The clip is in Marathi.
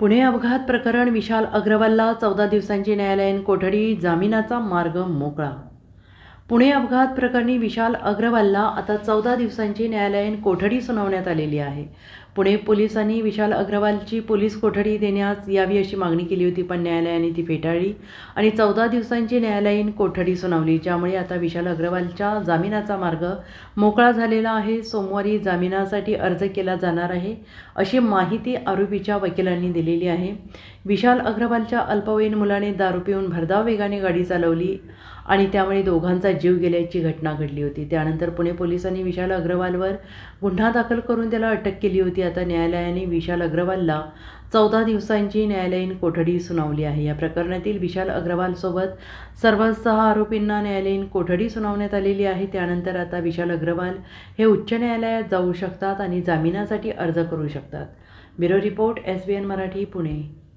पुणे अपघात प्रकरण विशाल अग्रवालला चौदा दिवसांची न्यायालयीन कोठडी जामिनाचा मार्ग मोकळा. पुणे अपघात प्रकरणी विशाल अग्रवालला आता चौदा दिवसांची न्यायालयीन कोठडी सुनावण्यात आलेली आहे. पुणे पोलिसांनी विशाल अग्रवालची पोलीस कोठडी देण्यास यावी अशी मागणी केली होती पण न्यायालयाने ती फेटाळली आणि चौदा दिवसांची न्यायालयीन कोठडी सुनावली ज्यामुळे आता विशाल अग्रवालच्या जामिनाचा मार्ग मोकळा झालेला आहे. सोमवारी जामिनासाठी अर्ज केला जाणार आहे अशी माहिती आरोपीच्या वकिलांनी दिलेली आहे. विशाल अग्रवालच्या अल्पवयीन मुलाने दारू पिऊन भरधाव वेगाने गाडी चालवली आणि त्यामुळे दोघांचा जीव गेल्याची घटना घडली होती. त्यानंतर पुणे पोलिसांनी विशाल अग्रवालवर गुन्हा दाखल करून त्याला अटक केली होती. आता न्यायालयाने विशाल अग्रवालला चौदा दिवसांची न्यायालयीन कोठडी सुनावली आहे. या प्रकरणातील विशाल अग्रवालसोबत सर्व सहा आरोपींना न्यायालयीन कोठडी सुनावण्यात आलेली आहे. त्यानंतर आता विशाल अग्रवाल हे उच्च न्यायालयात जाऊ शकतात आणि जामिनासाठी अर्ज करू शकतात. Bureau report S B N Marathi Pune.